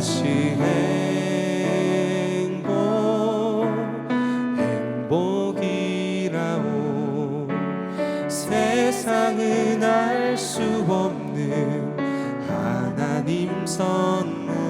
이것이 행복 행복이라오 세상은 알 수 없는 하나님 선물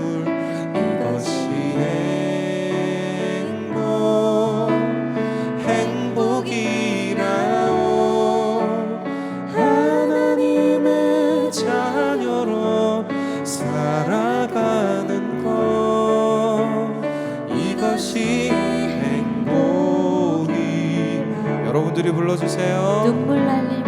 불러주세요. 눈물 날일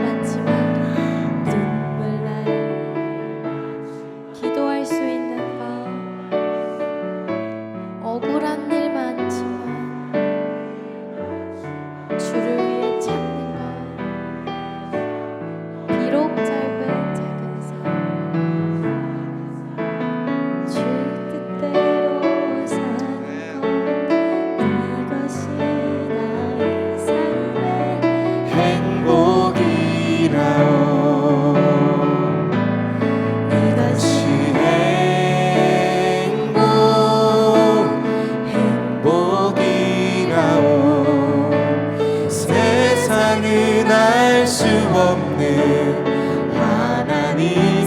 하나님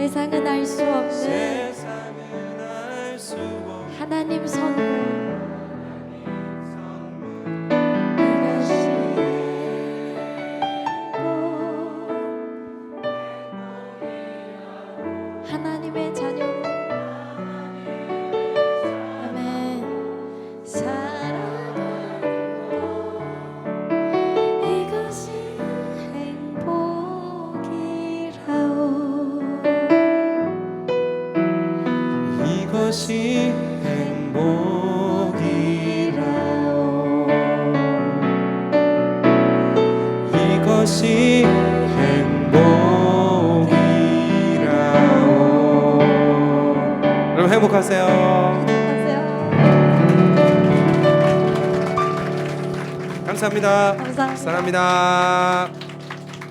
세상은 알 수 없는 하나님 선 것이 행복이라오. 이것이 행복이라오. 여러분 행복하세요. 감사합니다. 감사합니다. 사랑합니다